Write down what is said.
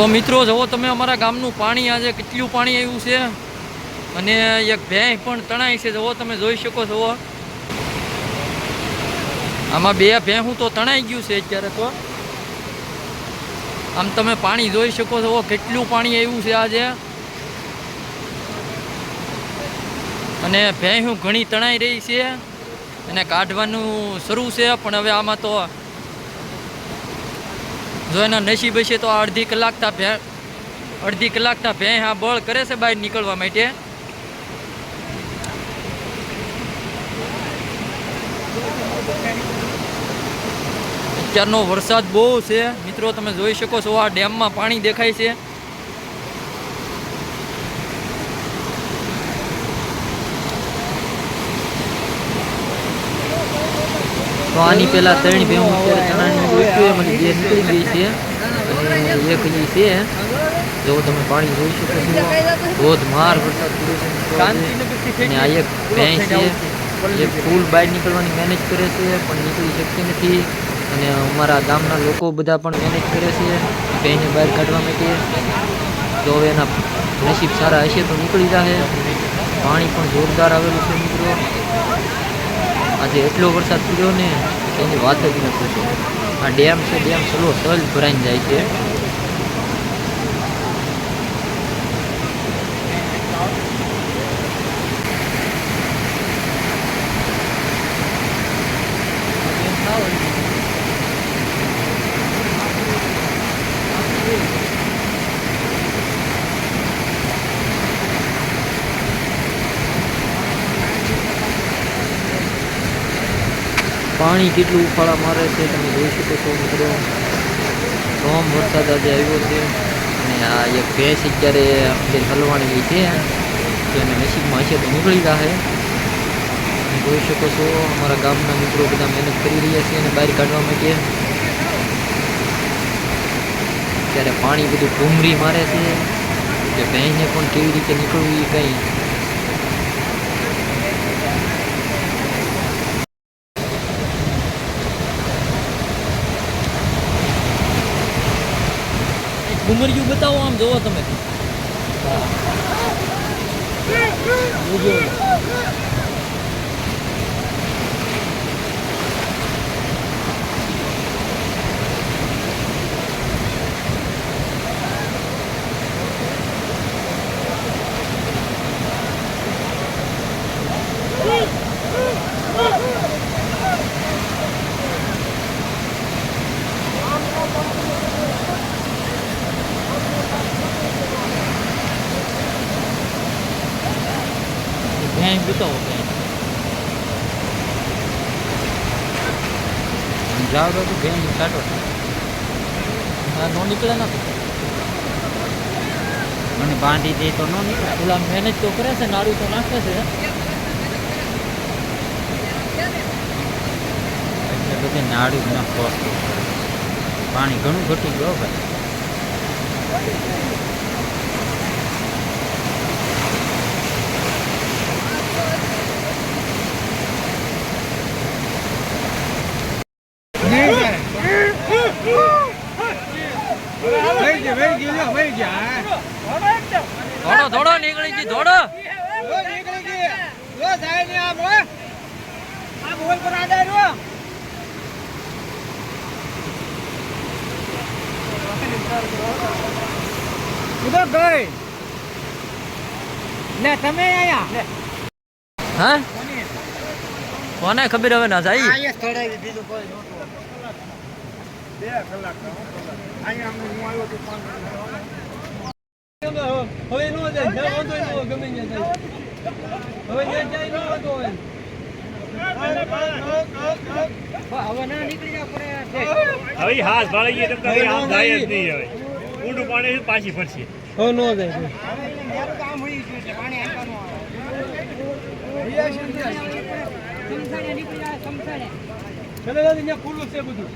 તો મિત્રો, જુઓ તમે અમારા ગામનું પાણી આજે કેટલું પાણી આવ્યું છે. અને એક ભેંસ પણ તણાઈ છે. જુઓ તમે જોઈ શકો છો. આમાં બે ભેંસું તો તણાઈ ગયું છે અત્યારે તો. આમ તમે પાણી જોઈ શકો છો. કેટલું પાણી આવ્યું છે આજે. અને ભેંસું ઘણી તણાઈ રહી છે. અને કાઢવાનું શરૂ છે, પણ હવે આમાં તો જો એના નસીબે છે તો આ અડધી કલાકતા ભે અડધી કલાકતા ભે આ બળ કરે છે બહાર નીકળવા માટે. અત્યારનો વરસાદ બહુ છે. મિત્રો, તમે જોઈ શકો છો, આ ડેમમાં પાણી દેખાય છે. તો આની પહેલા ત્રણ બે હું અત્યારે બે નીકળી છે. અને એક હજી છે. જો તમે પાણી જોઈ શકો છો. ધોધમાર વરસાદ પડ્યો છે. અને આ એક ભેંસ છે. જે ફૂલ બહાર નીકળવાની મહેનત કરે છે, પણ નીકળી શકતી નથી. અને અમારા ગામના લોકો બધા પણ મહેનત કરે છે. ભેંસને બહાર કાઢવા માટે. તો હવે એના નસીબ સારા હશે તો નીકળી જશે પાણી પણ જોરદાર આવેલું છે મિત્રો. આજે એટલો વરસાદ પડ્યો ને, એની વાત જ ન પૂછો. આ ડેમ છે ડેમ સલો સલ ભરાઈને જાય છે. પાણી કેટલું ઉફાળા મારે છે, તમે જોઈ શકો છો મિત્રો. ધોમ વરસાદ આજે આવ્યો છે. અને આ એક ભેંસ અત્યારે અંદર હલવાણી છે. એને નસીબમાં હશે તો નીકળી તમે જોઈ શકો છો, અમારા ગામના મિત્રો બધા મહેનત કરી રહ્યા છે અને બહાર કાઢવા માટે. ત્યારે પાણી બધું ઘૂમરી મારે છે. કે ભેંસને પણ કેવી રીતે નીકળવું એ કંઈ ઘુમરિયું બતાવો આમ જોવો તમે. ભેંસ બતાવો ભેંસ જાવ તો બેન કાઢો નો નીકળે ના મને બાંધી દે તો ન નીકળે. પેલા મેનેજ તો કરે છે નાડું તો નાખે છે. એટલે બધી નાડું ન પાણી ઘણું ઘટી ગયું ભાઈ. વહી જા, વહી જા, લ્યો, વહી જા. ધોડો ધોડો નીકળી ગઈ ધોડો લો, નીકળી ગઈ. લો, જાય ને આમ, હો. આમ હોલ પર આડા રહ્યો. ઉધર ગઈ. લે, તમે આયા. લે. હા કોને ખબર હવે ના જાય અહીંયા સ્થળે બીજું કોઈ નહોતું. બે કલાક અહીંયા અમે હું આવ્યો તો પાંચ હવે નો જાય જ્યાં વાંધો નો ગમે ત્યાં જાય હવે જ્યાં જાય નો વાંધો હોય હવે ના નીકળી જાવ પડે હવે હાથ ભાળી ગઈ તો કદી આમ જાય. જ નહીં હવે. ઊંડું પાણી પાછી ફરશે. હવે નો જાય કામ હોય છે પાણી આપવાનું આવે દાદી ત્યાં ખુલ્લું છે બધું.